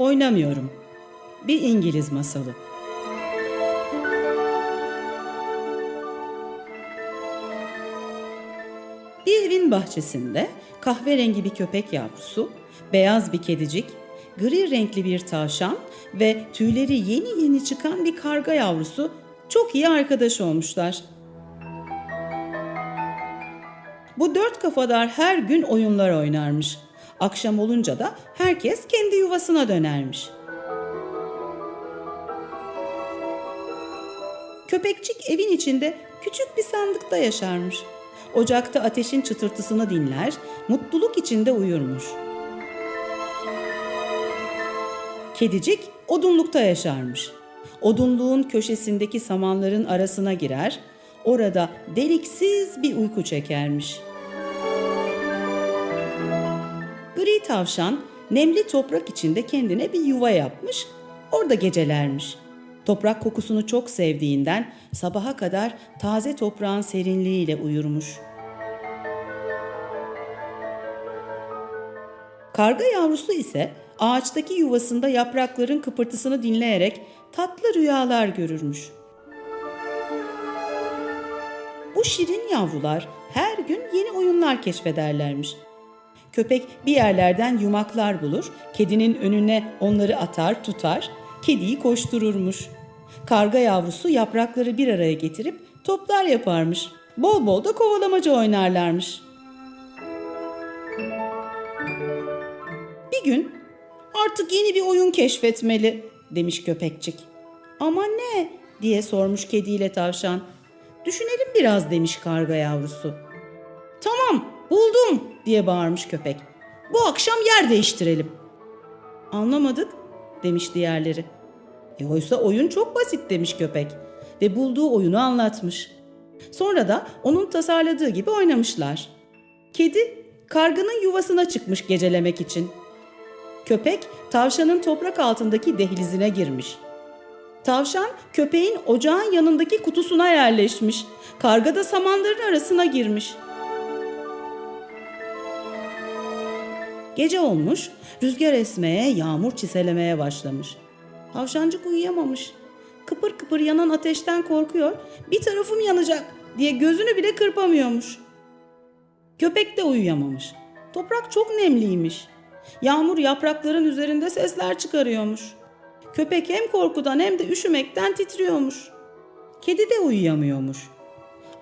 Oynamıyorum. Bir İngiliz masalı. Bir evin bahçesinde kahverengi bir köpek yavrusu, beyaz bir kedicik, gri renkli bir tavşan ve tüyleri yeni yeni çıkan bir karga yavrusu çok iyi arkadaş olmuşlar. Bu dört kafadar her gün oyunlar oynarmış. Akşam olunca da herkes kendi yuvasına dönermiş. Köpekçik evin içinde küçük bir sandıkta yaşarmış. Ocakta ateşin çıtırtısını dinler, mutluluk içinde uyurmuş. Kedicik odunlukta yaşarmış. Odunluğun köşesindeki samanların arasına girer, orada deliksiz bir uyku çekermiş. Tavşan nemli toprak içinde kendine bir yuva yapmış, orada gecelermiş. Toprak kokusunu çok sevdiğinden sabaha kadar taze toprağın serinliğiyle uyurmuş. Karga yavrusu ise ağaçtaki yuvasında yaprakların kıpırtısını dinleyerek tatlı rüyalar görürmüş. Bu şirin yavrular her gün yeni oyunlar keşfederlermiş. Köpek bir yerlerden yumaklar bulur, kedinin önüne onları atar, tutar, kediyi koştururmuş. Karga yavrusu yaprakları bir araya getirip toplar yaparmış. Bol bol da kovalamaca oynarlarmış. Bir gün artık yeni bir oyun keşfetmeli demiş köpekçik. Ama ne diye sormuş kediyle tavşan. Düşünelim biraz demiş karga yavrusu. Diye bağırmış köpek. Bu akşam yer değiştirelim. Anlamadık demiş diğerleri. E oysa oyun çok basit demiş köpek ve bulduğu oyunu anlatmış. Sonra da onun tasarladığı gibi oynamışlar. Kedi karganın yuvasına çıkmış gecelemek için. Köpek tavşanın toprak altındaki dehlizine girmiş. Tavşan köpeğin ocağın yanındaki kutusuna yerleşmiş. Karga da samanların arasına girmiş. Gece olmuş, rüzgar esmeye, yağmur çiselemeye başlamış. Tavşancık uyuyamamış. Kıpır kıpır yanan ateşten korkuyor, bir tarafım yanacak diye gözünü bile kırpamıyormuş. Köpek de uyuyamamış. Toprak çok nemliymiş. Yağmur yaprakların üzerinde sesler çıkarıyormuş. Köpek hem korkudan hem de üşümekten titriyormuş. Kedi de uyuyamıyormuş.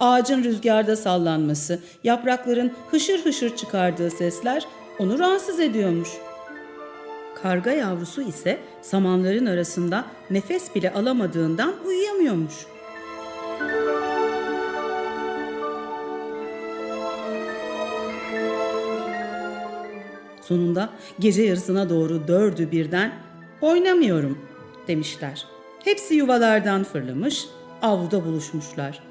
Ağacın rüzgarda sallanması, yaprakların hışır hışır çıkardığı sesler onu rahatsız ediyormuş. Karga yavrusu ise samanların arasında nefes bile alamadığından uyuyamıyormuş. Sonunda gece yarısına doğru dördü birden oynamıyorum demişler. Hepsi yuvalardan fırlamış, avluda buluşmuşlar.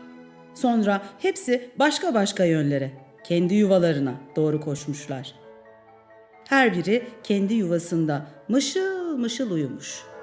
Sonra hepsi başka başka yönlere, kendi yuvalarına doğru koşmuşlar. Her biri kendi yuvasında mışıl mışıl uyumuş.''